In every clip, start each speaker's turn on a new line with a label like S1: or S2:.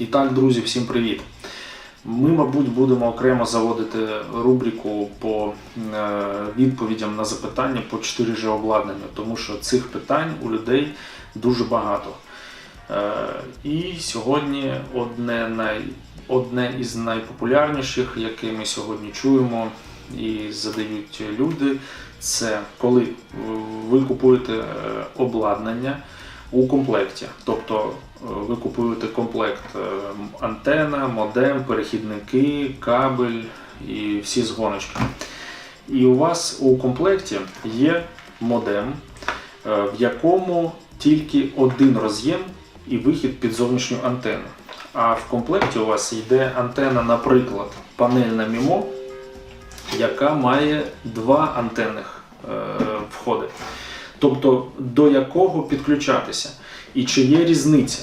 S1: І так, друзі, всім привіт! Ми, мабуть, будемо окремо заводити рубрику по е, відповідям на запитання по 4G обладнанню, тому що цих питань у людей дуже багато. Е, І сьогодні одне, най, одне із найпопулярніших, яке ми сьогодні чуємо і задають люди, це коли ви купуєте е, обладнання у комплекті. Тобто е, ви купуєте комплект е, антена, модем, перехідники, кабель і всі згоночки. І у вас у комплекті є модем, е, в якому тільки один роз'єм і вихід під зовнішню антенну. А в комплекті у вас йде антенна, наприклад, панельна MIMO, яка має два антенних входи. Тобто до якого підключатися, і чи є різниця.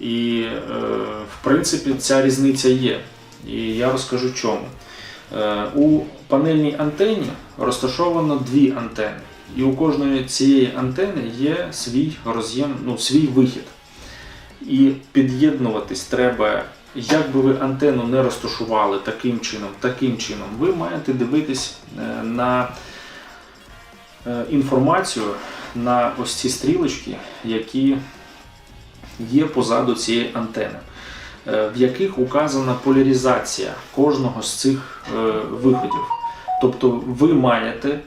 S1: І е, в принципі ця різниця є. І я розкажу чому. Е, у панельній антені розташовано дві антени. І у кожної цієї антени є свій роз'єм, ну, свій вихід. І під'єднуватись треба, як би ви антенну не розташували таким чином, таким чином, ви маєте дивитись е, на е, інформацію на ось ці стрілочки, які є позаду цієї антени, е, в яких указана поляризація кожного з цих е, виходів. Тобто ви маєте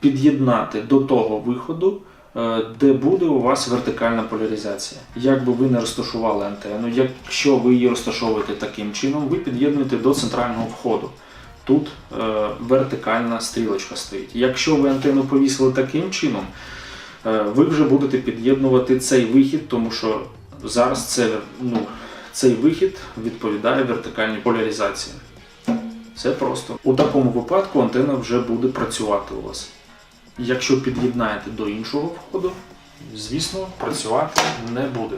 S1: під'єднати до того виходу, е, де буде у вас вертикальна поляризація. Як би ви не розташували антенну, якщо ви її розташовуєте таким чином, ви під'єднуєте до центрального входу. Тут е, вертикальна стрілочка стоїть. Якщо ви антенну повісили таким чином, ви вже будете під'єднувати цей вихід, тому що зараз це, ну, цей вихід відповідає вертикальній поляризації. Все просто. У такому випадку антенна вже буде працювати у вас. Якщо під'єднаєте до іншого входу, звісно, працювати не буде.